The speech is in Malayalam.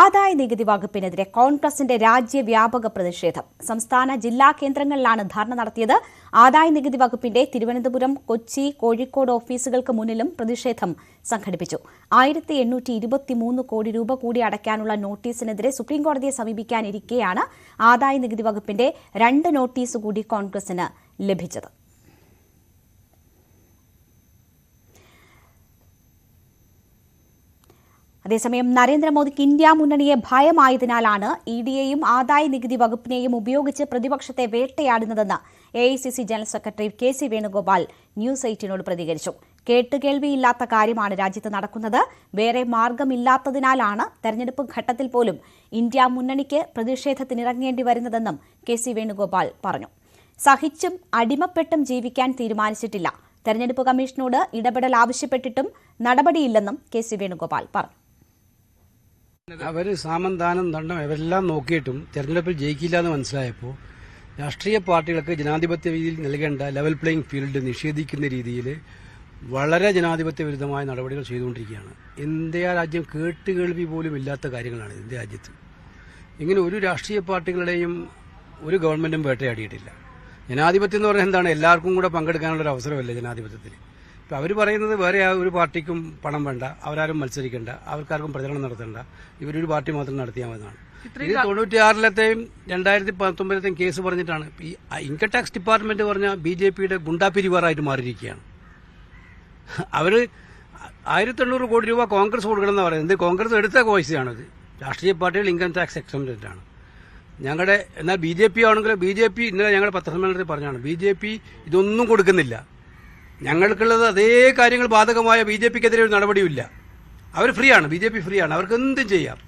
ആദായ നികുതി വകുപ്പിനെതിരെ കോൺഗ്രസിന്റെ രാജ്യവ്യാപക പ്രതിഷേധം. സംസ്ഥാന ജില്ലാ കേന്ദ്രങ്ങളിലാണ് ധർണ നടത്തിയത്. ആദായ നികുതി വകുപ്പിന്റെ തിരുവനന്തപുരം കൊച്ചി കോഴിക്കോട് ഓഫീസുകൾക്ക് മുന്നിലും പ്രതിഷേധം സംഘടിപ്പിച്ചു. ആയിരത്തി എണ്ണൂറ്റി ഇരുപത്തിമൂന്ന് കോടി രൂപ കൂടി അടയ്ക്കാനുള്ള നോട്ടീസിനെതിരെ സുപ്രീംകോടതിയെ സമീപിക്കാനിരിക്കെയാണ് ആദായ നികുതി വകുപ്പിന്റെ രണ്ട് നോട്ടീസ് കൂടി കോൺഗ്രസിന് ലഭിച്ചത്. അതേസമയം നരേന്ദ്രമോദിക്ക് ഇന്ത്യ മുന്നണിയെ ഭയമായതിനാലാണ് ഇ ഡിയെയും ആദായ നികുതി വകുപ്പിനെയും ഉപയോഗിച്ച് പ്രതിപക്ഷത്തെ വേട്ടയാടുന്നതെന്ന് A I C C general secretary K C Venugopal news എയ്റ്റീനോട് പ്രതികരിച്ചു. കേട്ടുകേൾവിയില്ലാത്ത കാര്യമാണ് രാജ്യത്ത് നടക്കുന്നത്. വേറെ മാർഗമില്ലാത്തതിനാലാണ് തെരഞ്ഞെടുപ്പ് ഘട്ടത്തിൽ പോലും ഇന്ത്യ മുന്നണിക്ക് പ്രതിഷേധത്തിനിറങ്ങേണ്ടി വരുന്നതെന്നും കെ സി വേണുഗോപാൽ പറഞ്ഞു. സഹിച്ചും അടിമപ്പെട്ടും ജീവിക്കാൻ തീരുമാനിച്ചിട്ടില്ല. തെരഞ്ഞെടുപ്പ് കമ്മീഷനോട് ഇടപെടൽ ആവശ്യപ്പെട്ടിട്ടും നടപടിയില്ലെന്നും കെ സി വേണുഗോപാൽ പറഞ്ഞു. അവർ സാമന്താനം ദണ്ഡം ഇവരെല്ലാം നോക്കിയിട്ടും തെരഞ്ഞെടുപ്പിൽ ജയിക്കില്ല എന്ന് മനസ്സിലായപ്പോൾ രാഷ്ട്രീയ പാർട്ടികൾക്ക് ജനാധിപത്യ രീതിയിൽ നൽകേണ്ട ലെവൽ പ്ലേയിങ് ഫീൽഡ് നിഷേധിക്കുന്ന രീതിയിൽ വളരെ ജനാധിപത്യ വിരുദ്ധമായ നടപടികൾ ചെയ്തുകൊണ്ടിരിക്കുകയാണ്. ഇന്ത്യ രാജ്യം കേട്ടുകേൾവി പോലും ഇല്ലാത്ത കാര്യങ്ങളാണ് ഇന്ത്യ രാജ്യത്ത്. ഇങ്ങനെ ഒരു രാഷ്ട്രീയ പാർട്ടികളുടെയും ഒരു ഗവൺമെന്റും വേട്ടയാടിയിട്ടില്ല. ജനാധിപത്യം എന്ന് പറഞ്ഞാൽ എന്താണ്? എല്ലാവർക്കും കൂടെ പങ്കെടുക്കാനുള്ള ഒരു അവസരമല്ലേ ജനാധിപത്യത്തിൽ ഇപ്പം അവർ പറയുന്നത് വേറെ ആ ഒരു പാർട്ടിക്കും പണം വേണ്ട അവരാരും മത്സരിക്കേണ്ട അവർക്കാർക്കും പ്രചരണം നടത്തേണ്ട. ഇവരൊരു പാർട്ടി മാത്രം നടത്തിയാൽ മതിയാണ് ഇത് തൊണ്ണൂറ്റിയാറിലത്തെയും രണ്ടായിരത്തി പത്തൊമ്പതിലത്തെയും കേസ് പറഞ്ഞിട്ടാണ്. ഈ ഇൻകം ടാക്സ് ഡിപ്പാർട്ട്മെന്റ് പറഞ്ഞ ബി ജെ പിയുടെ ഗുണ്ടാപിരിവാറായിട്ട് മാറിയിരിക്കുകയാണ്. അവർ ആയിരത്തി എണ്ണൂറ് കോടി രൂപ കോൺഗ്രസ് കൊടുക്കണമെന്ന് പറയുന്നത്. കോൺഗ്രസ് എടുത്ത കോഴ്സാണിത്. രാഷ്ട്രീയ പാർട്ടികൾ ഇൻകം ടാക്സ് എക്സംപ്റ്റഡ് ആണ്. ഞങ്ങളുടെ എന്നാൽ ബി ജെ പി ആണെങ്കിൽ ബി ജെ പി ഇന്നലെ ഞങ്ങളുടെ പത്രസമ്മേളനത്തിൽ പറഞ്ഞാണ്. ബി ജെ പി ഇതൊന്നും കൊടുക്കുന്നില്ല. ഞങ്ങൾക്കുള്ളത് അതേ കാര്യങ്ങൾ ബാധകമായ ബി ജെ പിക്കെതിരെ ഒരു നടപടിയുമില്ല. അവർ ഫ്രീ ആണ് ബി ജെ പി ഫ്രീ ആണ് അവർക്ക് എന്തും ചെയ്യാം.